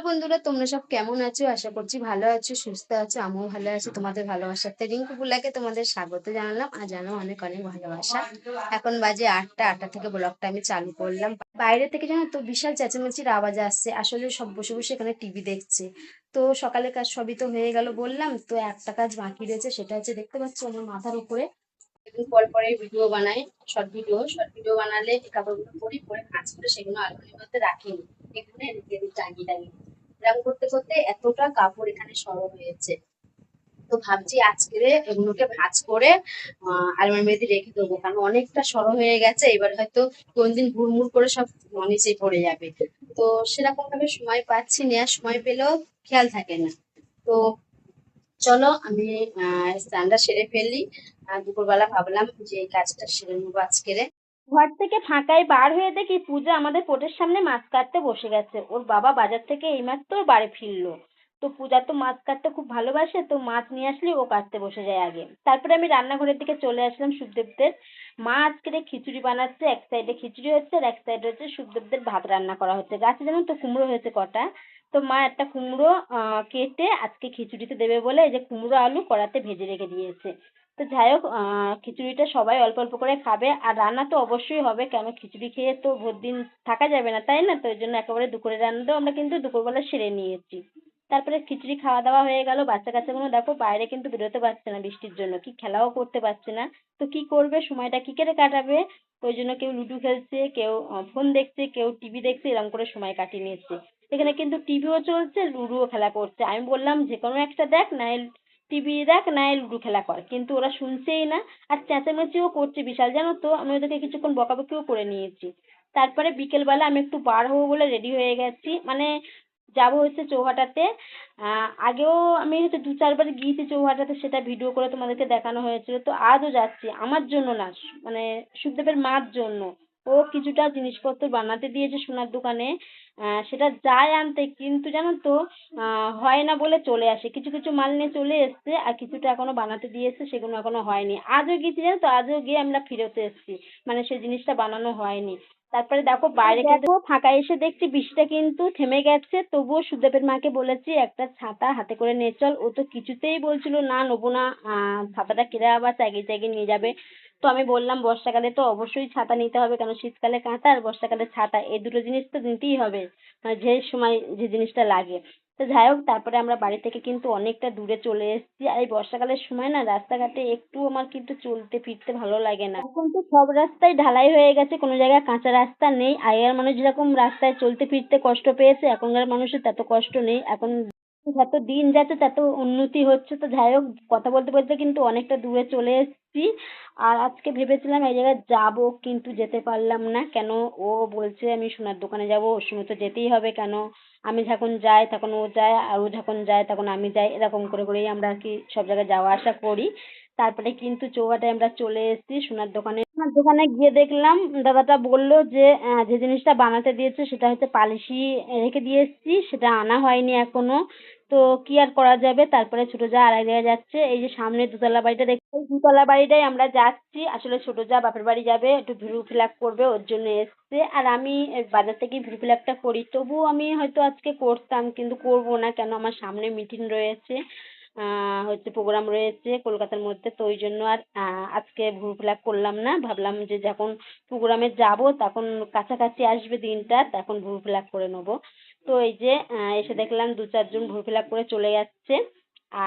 Hello বন্ধুরা, তোমরা সব কেমন আছো? আশা করছি ভালো আছো, সুস্থ আছো, আমিও ভালো আছি। তোমাদের ভালোবাসাতে রিঙ্কু বুলাকে তোমাদের স্বাগত জানালাম। আর জানো অনেক অনেক ভালোবাসা। এখন বাজে আটটা আটটা থেকে ব্লগটা আমি চালু করলাম। বাইরে থেকে জানো তো বিশাল চেঁচামেচির আওয়াজ আসছে। আসলে সব বসে বসে এখানে টিভি দেখছে। তো সকালে কাজ সবই তো হয়ে গেল বললাম। তো একটা কাজ বাকি রয়েছে, সেটা হচ্ছে দেখতে পাচ্ছ আমার মাথার উপরে একদিন পর পরে ভিডিও বানাই। শর্ট ভিডিও শর্ট ভিডিও বানালে কাপড়গুলো পরি, পরে কাজ করে সেগুলো আলমারির মধ্যে রাখিনি। এখানে টাঙিয়ে টাঙিয়ে। এরকম করতে করতে এতটা কাপড় এখানে সরো হয়েছে। তো ভাবছি আজকে এগুলোকে ভাঁজ করে আলমারির মধ্যে রেখে দেবো, কারণ অনেকটা সরো হয়ে গেছে, এবার হয়তো কোন দিন হুড়মুড় করে সব নিচে পড়ে যাবে। তো সেরকম ভাবে সময় পাচ্ছি না, সময় পেলেও খেয়াল থাকে না। তো চলো আমি, আহ, স্নানটা সেরে ফেললি দুপুরবেলা ভাবলাম যে এই কাজটা সেরে নেব আজকে ঘর থেকে ফাঁকায় বার হয়ে দেখি পূজা আমাদের পোটের সামনে মাছ কাটতে বসে গেছে। ওর বাবা বাজার থেকে এই এইমাত্র বাড়ি ফিরলো। তো পূজা তো মাছ কাটতে খুব ভালোবাসে, তো মাছ নিয়ে আসলে ও কাটতে বসে যায় আগে। তারপরে আমি রান্নাঘরের দিকে চলে আসলাম সুখদেবদের। মা আজকে খিচুড়ি বানাচ্ছে, এক সাইডে খিচুড়ি হচ্ছে আর এক সাইডে হচ্ছে সুখদেবদের ভাত রান্না করা হচ্ছে। গাছে যেমন তো কুমড়ো হয়েছে কটা। তো মা একটা কুমড়ো কেটে আজকে খিচুড়িতে দেবে বলে এই যে কুমড়ো আলু কড়াতে ভেজে রেখে দিয়েছে। তো যাই হোক খিচুড়িটা সবাই অল্প অল্প করে খাবে। আর রান্না তো অবশ্যই হবে, কেন খিচুড়ি খেয়ে তো ভোর দিন থাকা যাবে না, তাই না? তো ওই জন্য একেবারে দুপুরে রান্নাটাও আমরা কিন্তু দুপুরবেলা সেরে নিয়েছি। তারপরে খিচুড়ি খাওয়া দাওয়া হয়ে গেল, বাচ্চা কাচ্চাগুলো দেখো বাইরে কিন্তু বেরোতে পারছে না বৃষ্টির জন্য, কি খেলাও করতে পারছে না। তো কি করবে, সময়টা কি করে কাটাবে? ওই জন্য কেউ লুডো খেলছে, কেউ ফোন দেখছে, কেউ টিভি দেখছে এরকম করে সময় কাটিয়ে নিচ্ছে। এখানে কিন্তু টিভিও চলছে, লুডোও খেলা করছে। আমি বললাম, যে কোনো একটা দেখ, নাহলে টিভি দেখ নাহলে লুডো খেলা কর। কিন্তু ওরা শুনছেই না, আর চেঁচামেচিও করছে বিশাল, জানো তো? আমি ওদেরকে কিছুক্ষণ বকাবকিও করে নিয়েছি। তারপরে বিকেলবেলা আমি একটু বার হব বলে রেডি হয়ে গেছি। মানে যাব হচ্ছে চৌহাটাতে। আগেও আমি হয়তো দু চারবার গিয়েছি চৌহাটাতে, সেটা ভিডিও করে তোমাদেরকে দেখানো হয়েছিল। তো আজও যাচ্ছি, আমার জন্য না মানে সুখদেবের মার জন্য। ও কিছুটা জিনিসপত্র বানাতে দিয়েছে সোনার দোকানে। সেটা যায় আনতে কিন্তু জানো তো আহ হয় না বলে চলে আসে। কিছু কিছু মাল নিয়ে চলে এসছে আর কিছুটা এখনও বানাতে দিয়েছে সেগুলো এখনও হয়নি। আজও গেছি জানো তো আজও গিয়ে আমরা ফেরত এসেছি। মানে সেই জিনিসটা বানানো হয়নি। তারপরে দেখো বাইরে দেখো। ফাঁকা এসে দেখছি বৃষ্টিটা কিন্তু থেমে গেছে। তবুও সুদেবের মাকে বলেছি একটা ছাতা হাতে করে নিয়ে চল। ও তো কিছুতেই বলছিল না নেব না। আহ ছাতাটা কেড়ে আবার চাগিয়ে চাগিয়ে নিয়ে যাবে। তো আমি বললাম, বর্ষাকালে তো অবশ্যই ছাতা নিতে হবে কেন? শীতকালে কাঁথা আর বর্ষাকালে ছাতা, এই দুটো জিনিস তো নিতেই হবে। মানে যে সময় যে জিনিসটা লাগে। তো যাই হোক, তারপরে আমরা বাড়ি থেকে কিন্তু অনেকটা দূরে চলে এসেছি। আর এই বর্ষাকালের সময় না, রাস্তাঘাটে একটু আমার কিন্তু চলতে ফিরতে ভালো লাগে না। এখন তো সব রাস্তাই ঢালাই হয়ে গেছে, কোনো জায়গায় কাঁচা রাস্তা নেই। আগেকার মানুষ যেরকম রাস্তায় চলতে ফিরতে কষ্ট পেয়েছে, এখনকার মানুষের তত কষ্ট নেই। এখন যত দিন যাচ্ছে, তত উন্নতি হচ্ছে। তো যাই হোক, কথা বলতে বলতে কিন্তু অনেকটা দূরে চলে এসেছি। আর আজকে ভেবেছিলাম এই জায়গায় যাব, কিন্তু যেতে পারলাম না। কেন? ও বলছে, আমি সোনার দোকানে যাব, ওর সঙ্গে তো যেতেই হবে কেন? আমি যখন যাই, তখন ও যায়, আর ও যখন যায়, তখন আমি যাই, এরকম করে করেই আমরা আর কি সব জায়গায় যাওয়া আসা করি। তারপরে কিন্তু চৌহাটায় আমরা চলে এসেছি সোনার দোকানে। সোনার দোকানে গিয়ে দেখলাম, দাদাটা বলল যে যে জিনিসটা বানাতে দিয়েছে, সেটা হচ্ছে পালিশি রেখে দিয়ে এসেছি, সেটা আনা হয়নি এখনও। তো কি আর করা যাবে? তারপরে ছোট যা আরেক জায়গায় যাচ্ছে। এই যে সামনে দুতলা বাড়িটা দেখতে দুতলা বাড়িটাই আমরা যাচ্ছি। আসলে ছোট যা বাপের বাড়ি যাবে, একটু ভিড়ু ফিলাপ করবে, ওর জন্য এসছে। আর আমি বাজার থেকেই ভ্রু ফিলাপটা করি। তবুও আমি হয়তো আজকে করতাম, কিন্তু করব না কেন? আমার সামনে মিটিং রয়েছে। হচ্ছে প্রোগ্রাম রয়েছে কলকাতার মধ্যে। তো ওই জন্য আর আজকে ভ্রু ফিলাপ করলাম না। ভাবলাম যে যখন প্রোগ্রামে যাব তখন কাছাকাছি আসবে দিনটা, তখন ভ্রু ফিলাপ করে নেব। তো এই যে এসে দেখলাম দু চারজন ভ্রু ফিলাপ করে চলে যাচ্ছে।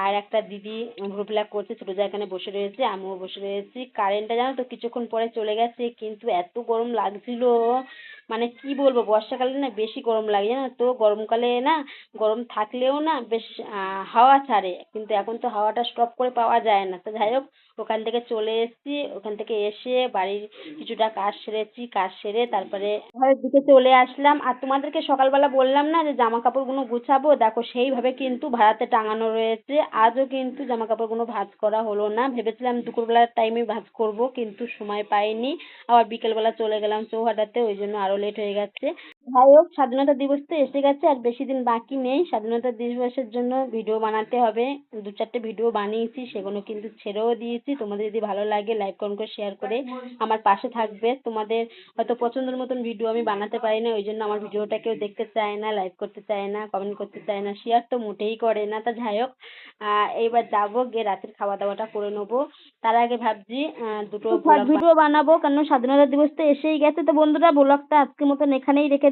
আর একটা দিদি ভ্রু ফিলাপ করছে, ছোটো জা এখানে বসে রয়েছে, আমিও বসে রয়েছি। কারেন্টটা জানো তো কিছুক্ষণ পরে চলে গেছে, কিন্তু এত গরম লাগছিল। মানে কি বলব, বর্ষাকালে না বেশি গরম লাগে জানো তো? গরমকালে না, গরম থাকলেও না বেশ হাওয়া ছাড়ে। কিন্তু এখন তো হাওয়াটা স্টপ করে পাওয়া যায় না। তো যাই হোক, ওখান থেকে চলে এসেছি। ওখান থেকে এসে বাড়ির কিছুটা কাজ সেরেছি, কাজ সেরে তারপরে ঘরের দিকে চলে আসলাম। আর তোমাদেরকে সকালবেলা বললাম না যে জামা কাপড়গুলো গুছাবো? দেখো সেইভাবে কিন্তু ভাড়াতে টাঙানো রয়েছে। আজও কিন্তু জামা কাপড়গুলো ভাঁজ করা হলো না। ভেবেছিলাম দুপুরবেলার টাইমে ভাঁজ করব, কিন্তু সময় পাইনি। আবার বিকেলবেলা চলে গেলাম চৌহাটাতে, ওই জন্য আরও লেট হয়ে গেছে। যাই হোক স্বাধীনতা দিবস তো এসে গেছে আর বেশি দিন বাকি নেই। স্বাধীনতা দিবসের জন্য ভিডিও বানাতে হবে। দু চারটে ভিডিও বানিয়েছি সেগুলো কিন্তু ছেড়েও দিয়েছি। তোমাদের যদি ভালো লাগে লাইক কমেন্ট করে শেয়ার করে আমার পাশে থাকবে। তোমাদের হয়তো পছন্দের মতন ভিডিও আমি বানাতে পারি না ওই জন্য আমার ভিডিওটা কেউ দেখতে চায় না লাইক করতে চায় না কমেন্ট করতে চায় না। শেয়ার তো মোটেই করে না। তা যাই হোক আহ এইবার যাব গিয়ে রাতের খাওয়া দাওয়াটা করে নেব। তার আগে ভাবছি আহ, দুটো ভিডিও বানাবো কারণ স্বাধীনতা দিবস তো এসেই গেছে। তো বন্ধুরা ব্লগটা আজকের মতন এখানেই রেখে